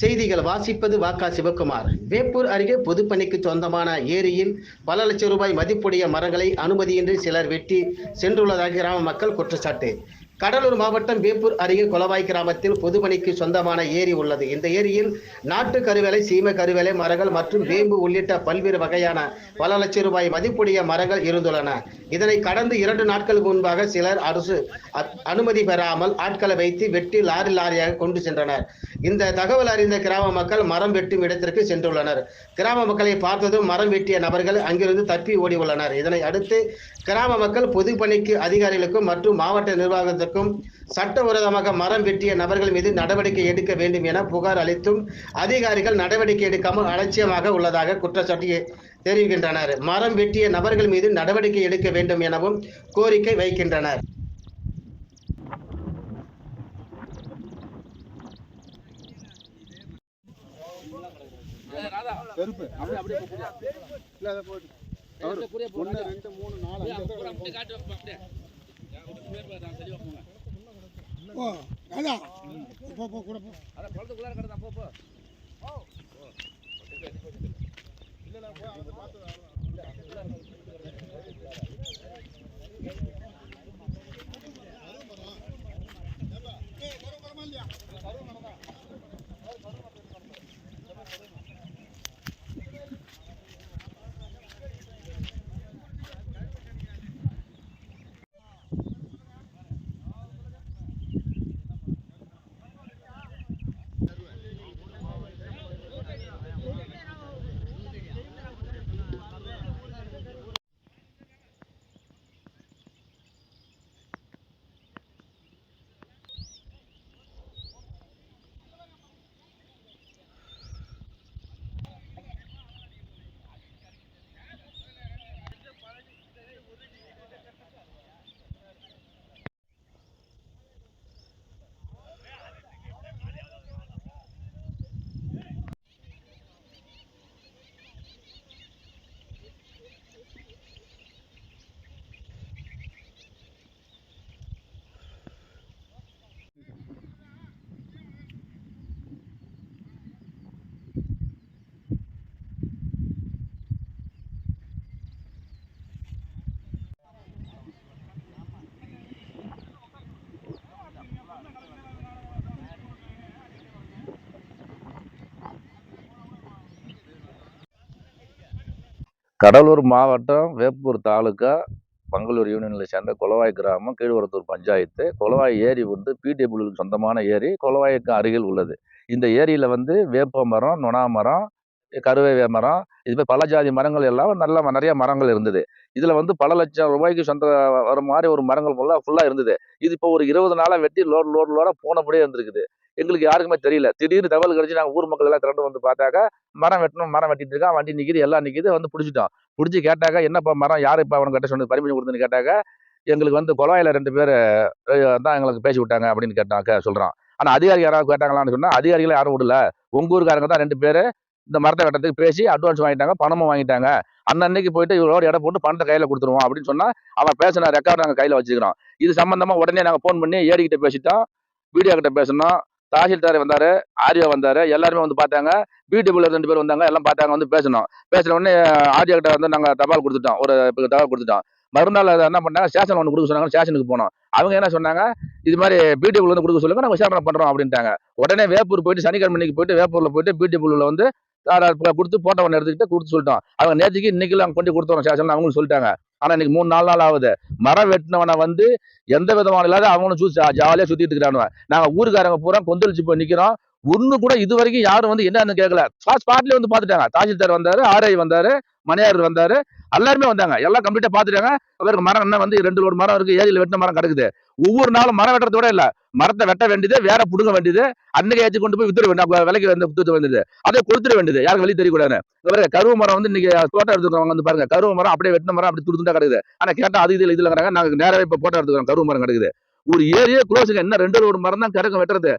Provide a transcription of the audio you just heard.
செய்திகள் வாசிப்பது வாக்கா சிவகுமார் வேப்பூர் அருகே பொதுப்பணிக்கு சொந்தமான ஏரியில் பல லட்சம் ரூபாய் மதிப்புடைய மரங்களை அனுமதியின்றி சிலர் வெட்டி சென்றுள்ளதாக கிராம மக்கள் குற்றச்சாட்டு. கடலூர் மாவட்டம் வேப்பூர் அருகே கொலவாய் கிராமத்தில் பொதுமணிக்கு சொந்தமான ஏரி உள்ளது. இந்த ஏரியில் நாட்டு கருவேலை சீம கருவேலை மரங்கள் மற்றும் வேம்பு உள்ளிட்ட பல்வேறு வகையான பல லட்சம் ரூபாய் மதிப்புடைய மரங்கள் இருந்துள்ளன. இதனை கடந்து இரண்டு நாட்களுக்கு முன்பாக சிலர் அரசு அனுமதி பெறாமல் ஆட்களை வைத்து வெட்டி லாரி லாரியாக கொண்டு சென்றனர். இந்த தகவல் அறிந்த கிராம மக்கள் மரம் வெட்டும் இடத்திற்கு சென்றுள்ளனர். கிராம மக்களை பார்த்ததும் மரம் வெட்டிய நபர்கள் அங்கிருந்து தப்பி ஓடி உள்ளனர். இதனை அடுத்து கிராம மக்கள் பொதுப்பணிக்கு அதிகாரிகளுக்கும் மற்றும் மாவட்ட நிர்வாகத்திற்கும் சட்டவிரோதமாக மரம் வெட்டிய நபர்கள் மீது நடவடிக்கை எடுக்க வேண்டும் என புகார் அளித்தும் அதிகாரிகள் நடவடிக்கை எடுக்காமல் அலட்சியமாக உள்ளதாக குற்றச்சாட்டு தெரிவிக்கின்றனர். மரம் வெட்டிய நபர்கள் மீது நடவடிக்கை எடுக்க வேண்டும் எனவும் கோரிக்கை வைக்கின்றனர். செருப்பு அப்படியே அப்படியே இல்ல அதை போட்டு. ஒன்று ரெண்டு மூணு நாலு அஞ்சு ஓ அதான். போ போ கூட போ. கடலூர் மாவட்டம் வேப்பூர் தாலுக்கா மங்களூர் யூனியனில் சேர்ந்த கொலவாய் கிராமம் கீழ்வரத்தூர் பஞ்சாயத்து. கொலவாய் ஏரி வந்து பிடபிள்யூக்கு சொந்தமான ஏரி. கொலவாய்க்கு அருகில் உள்ளது. இந்த ஏரியில் வந்து வேப்ப மரம் நொணா மரம் கருவேவே மரம் இது மாதிரி பல ஜாதி மரங்கள் எல்லாம் நல்ல ம- நிறைய மரங்கள் இருந்தது. இதில் வந்து பல லட்சம் ரூபாய்க்கு சொந்த வர மாதிரி ஒரு மரங்கள் ஃபுல்லாக ஃபுல்லாக இருந்தது. இது இப்போ ஒரு இருபது நாளாக வெட்டி லோடு லோடு லோடாக போனபடியே இருந்திருக்குது. எங்களுக்கு யாருக்குமே தெரியல. திடீர்னு தகவல் கிடைச்சி நாங்கள் ஊர் மக்கள் எல்லாம் திரண்டு வந்து பார்த்தாக்கா மரம் வெட்டணும் மரம் வெட்டிட்டு இருக்கான். வண்டி நிற்கிது எல்லாம் நிற்கிது வந்து பிடிச்சிட்டோம் பிடிச்சி கேட்டாக்கா என்னப்பா மரம்? யார் இப்போ அவனுக்கு கட்ட சொன்னது? பர்மிஷன் கொடுத்துன்னு கேட்டாக்கா எங்களுக்கு வந்து கொலவாயில் ரெண்டு பேர் தான் எங்களுக்கு பேசி விட்டாங்க அப்படின்னு கேட்டாங்க சொல்கிறான் ஆனால் அதிகாரி யாராவது கேட்டாங்களான்னு சொன்னால் அதிகாரிகளை யாரும் விடல. உங்கள் ஊருக்காரங்க தான் ரெண்டு பேர் இந்த மரத்தை வெட்டத்துக்கு பேசி அட்வான்ஸ் வாங்கிட்டாங்க பணமும் வாங்கிட்டாங்க. அன்னன்னைக்கு போயிட்டு இவரோட இடம் போட்டு பணத்தை கையில் கொடுத்துருவோம் அப்படின்னு சொன்னால் அவன் பேசின ரெக்கார்ட் நாங்கள் கையில் வச்சுக்கிறோம். இது சம்மந்தமாக உடனே நாங்கள் ஃபோன் பண்ணி ஏடிக்கிட்ட பேசிட்டோம் வீடியோ கிட்ட பேசினோம். தாசில்தார் வந்தார் ஆர்யோ வந்தார் எல்லாருமே வந்து பார்த்தாங்க. பியூட்டிஃபுல் ரெண்டு பேர் வந்தாங்க எல்லாம் பார்த்தாங்க வந்து பேசணும் பேசின உடனே ஆர்டிஓ கிட்ட வந்து நாங்கள் தபால் கொடுத்துட்டோம் ஒரு தபால் கொடுத்துட்டோம். மறுநாள் அதை என்ன பண்ணாங்க ஸ்டேஷன் ஒன்று கொடுக்க சொன்னாங்க ஸ்டேஷனுக்கு போனோம். அவங்க என்ன சொன்னாங்க இது மாதிரி பிடிபிள் வந்து கொடுக்க சொல்லுங்க நாங்கள் விசாரணை பண்ணுறோம் அப்படின்ட்டாங்க. உடனே வேப்பூர் போயிட்டு சனிக்கிழமைக்கு போயிட்டு வேப்பூரில் போயிட்டு பியூட்டிஃபுல்ல வந்து கொடுத்து போட்டோ ஒன்று எடுத்துக்கிட்டு கொடுத்து சொல்லிட்டோம். அவங்க நேற்றுக்கு இன்னைக்கு அங்கே கொண்டு கொடுத்தோம் ஸ்டேஷன் அவங்களும் சொல்லிட்டாங்க. ஆனால் இன்னைக்கு மூணு நாலு நாள் ஆகுது. மரம் வெட்டினவனை வந்து எந்த விதமான இல்லாத அவனும் சூஸ் ஜாலியாக சுற்றிட்டு இருக்கிறானுவ. நாங்கள் ஊருக்காரங்க பூரா கொந்தளிச்சு போய் நிற்கிறோம் ஒன்று கூட இது வரைக்கும் யாரும் வந்து என்னன்னு கேட்கல ஸ்பாட்லயே வந்து பார்த்துட்டாங்க. தாசில்தார் வந்தார் ஆர்ஐ வந்தாரு மணியார் வந்தாரு. எல்லாருமே வந்தாங்க. எல்லாம் கம்ப்ளீட்டா பாத்துட்டாங்க அவருக்கு மரம் என்ன வந்து ரெண்டு லோடு மரம் இருக்கு ஏரியில் வெட்டின மரம் கிடக்குது. ஒவ்வொரு நாளும் மரம் வெட்டுறதோட இல்ல. மரத்தை வெட்ட வேண்டியது வேற புடுங்க வேண்டியது அன்னைக்கு ஏற்றி கொண்டு போய் வித்துட வேண்டிய விலைக்கு வந்து வித்துட வேண்டியது. அதை கொடுத்துட வேண்டியது. யாருக்கு வெளியே தெரியக்கூடாது இங்க பாருங்க கருவு மரம் வந்து இன்னைக்கு தோட்டம் எடுத்துக்கிறவங்க வந்து பாருங்க கருவு மரம் அப்படியே வெட்டின மரம் அப்படி துடுத்துட்டா கிடக்குது. ஆனா கேட்டா அது இதுல இதுல நாங்க நேரவே இப்ப போட்டோ எடுத்துக்கிறோம் கருவு மரம் கிடக்குது. ஒரு ஏரியே க்ளோஸுங்க என்ன ரெண்டு ஒரு மரம் தான் கிடக்கும் வெட்டுறது.